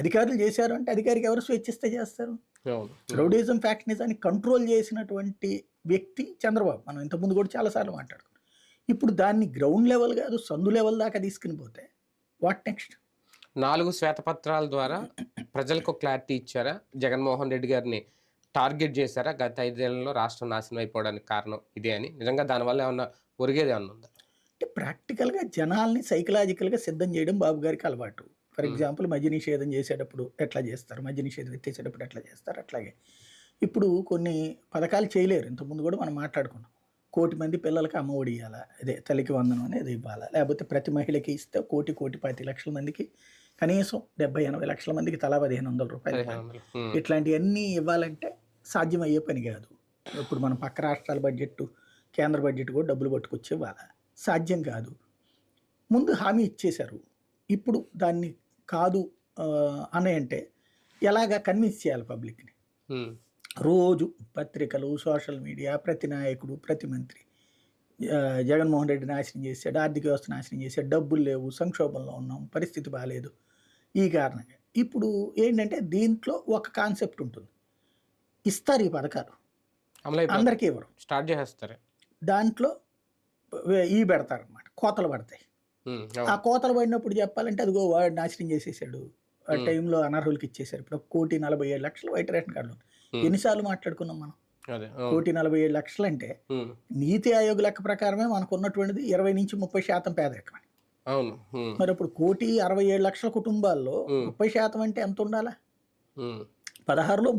అధికారులు చేశారు అంటే అధికారికి ఎవరు స్వేచ్ఛిస్తే చేస్తారు? రౌడీజం ఫ్యాక్షనిజాన్ని కంట్రోల్ చేసినటువంటి వ్యక్తి చంద్రబాబు. మనం ఇంతకుముందు కూడా చాలాసార్లు మాట్లాడుకున్నాం. ఇప్పుడు దాన్ని గ్రౌండ్ లెవెల్ కాదు సందు లెవెల్ దాకా తీసుకుని పోతే వాట్ నెక్స్ట్? నాలుగు శ్వేతపత్రాల ద్వారా ప్రజలకు క్లారిటీ ఇచ్చారా? జగన్మోహన్ రెడ్డి గారిని టార్గెట్ చేశారా? గత ఐదేళ్ళలో రాష్ట్రం నాశనం అయిపోవడానికి కారణం ఇదే అని. నిజంగా దానివల్ల ఏమన్నా ఒరిగేది ఏమన్నా ఉందా? అంటే ప్రాక్టికల్గా జనాల్ని సైకలాజికల్గా సిద్ధం చేయడం బాబు గారికి అలవాటు. ఫర్ ఎగ్జాంపుల్ మద్య నిషేధం చేసేటప్పుడు ఎట్లా చేస్తారు? మద్య నిషేధం ఎత్తేసేటప్పుడు ఎట్లా చేస్తారు? అట్లాగే. ఇప్పుడు కొన్ని పథకాలు చేయలేరు. ఇంతకుముందు కూడా మనం మాట్లాడుకున్నాం. కోటి మంది పిల్లలకి అమ్మ ఒడి ఇవ్వాలా అదే తల్లికి వందనం అనేది ఇవ్వాలా? లేకపోతే ప్రతి మహిళకి ఇస్తే కోటి కోటి పది లక్షల మందికి కనీసం డెబ్బై ఎనభై లక్షల మందికి తలా పదిహేను వందల రూపాయలు ఇట్లాంటివన్నీ ఇవ్వాలంటే సాధ్యమయ్యే పని కాదు. ఇప్పుడు మన పక్క రాష్ట్రాల బడ్జెట్ కేంద్ర బడ్జెట్ కూడా డబ్బులు పట్టుకొచ్చి ఇవ్వాలి? సాధ్యం కాదు. ముందు హామీ ఇచ్చేశారు. ఇప్పుడు దాన్ని కాదు అని అంటే ఎలాగా కన్విన్స్ చేయాలి పబ్లిక్ని రోజు పత్రికలు సోషల్ మీడియా ప్రతి నాయకుడు ప్రతి మంత్రి జగన్మోహన్ రెడ్డి నాశనం చేశాడు ఆర్థిక వ్యవస్థ నాశనం చేశాడు డబ్బులు లేవు సంక్షోభంలో ఉన్నాం పరిస్థితి బాగాలేదు ఈ కారణంగా ఇప్పుడు ఏంటంటే దీంట్లో ఒక కాన్సెప్ట్ ఉంటుంది. ఇస్తారు ఈ పథకాలు. అందరికీ ఇవ్వరు. స్టార్ట్ చేసేస్తారు. దాంట్లో ఈ పెడతారనమాట కోతలు పడతాయి. ఆ కోతలు పడినప్పుడు చెప్పాలంటే అదిగో వాడు నాశనం చేసేసాడు. ఆ. టైంలో అనర్హులకి ఇచ్చేసారు. ఇప్పుడు కోటి నలభై ఏడు లక్షలు వైట్ రేషన్ కార్డులు Hmm. ఎన్నిసార్లు మాట్లాడుకున్నాం మనం? కోటి నలభై ఏడు లక్షలు అంటే నీతి ఆయోగ్ లెక్క ప్రకారమే మనకు ఉన్నటువంటిది ఇరవై నుంచి ముప్పై శాతం పేదరికం అవును మరి ఇప్పుడు కోటి అరవై ఏడు లక్షల కుటుంబాల్లో. ముప్పై శాతం అంటే ఎంత ఉండాలా. పదహారులో మూడు